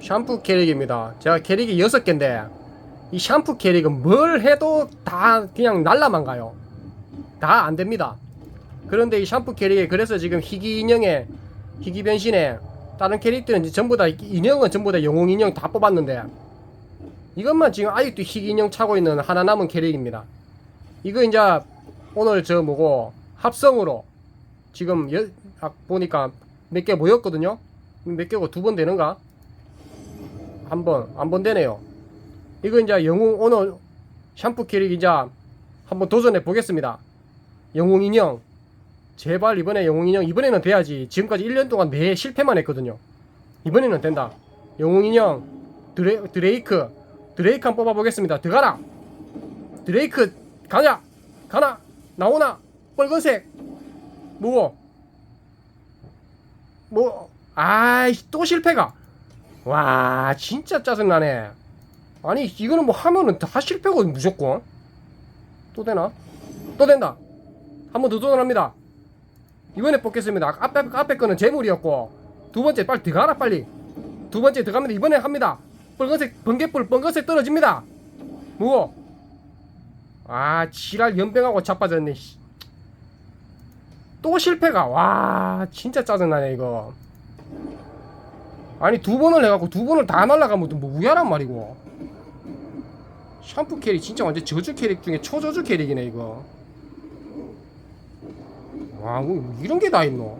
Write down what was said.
샴푸 캐릭입니다. 제가 캐릭이 6개인데 이 샴푸 캐릭은 뭘 해도 다 그냥 날라만 가요. 다 안 됩니다. 그런데 이 샴푸 캐릭에 그래서 지금 희귀 인형에 희귀 변신에 다른 이제 전부 다 인형은 전부 다 영웅 인형 다 뽑았는데 이것만 지금 아직도 희귀 인형 차고 있는 하나 남은 캐릭입니다. 이거 이제 오늘 저 뭐고 합성으로 지금 여, 아, 보니까 몇 개 모였거든요. 몇 개고 두 번 되는가? 한 번, 한 번 되네요. 이거 이제 영웅 오늘 샴푸 캐릭 이제 한번 도전해 보겠습니다. 영웅 인형. 제발 이번에 영웅 인형 이번에는 돼야지. 지금까지 1년 동안 매 실패만 했거든요. 이번에는 된다. 영웅 인형 드레, 드레이크 드레이크 한번 뽑아보겠습니다. 들어가라. 드레이크 가냐? 가나? 나오나? 빨간색 뭐? 뭐? 아이 또 실패가. 와 진짜 짜증나네. 아니 이거는 뭐 하면은 다 실패거든 무조건. 또 되나? 또 된다. 한 번 더 도전합니다. 이번에 뽑겠습니다. 아, 앞에 앞에 거는 재물이었고 두 번째 빨리 들어가라 빨리. 두 번째 들어갑니다. 이번에 합니다. 빨간색 번개불 빨간색 떨어집니다. 뭐? 아 지랄 연병하고 자빠졌네. 씨. 또 실패가 와 진짜 짜증나네 이거. 아니 두 번을 해갖고 두 번을 다 날라가면 뭐 우야란 말이고. 샴푸 캐릭 진짜 완전 저주 캐릭 중에 초저주 캐릭이네 이거. 와, 뭐 이런 게 다 있노?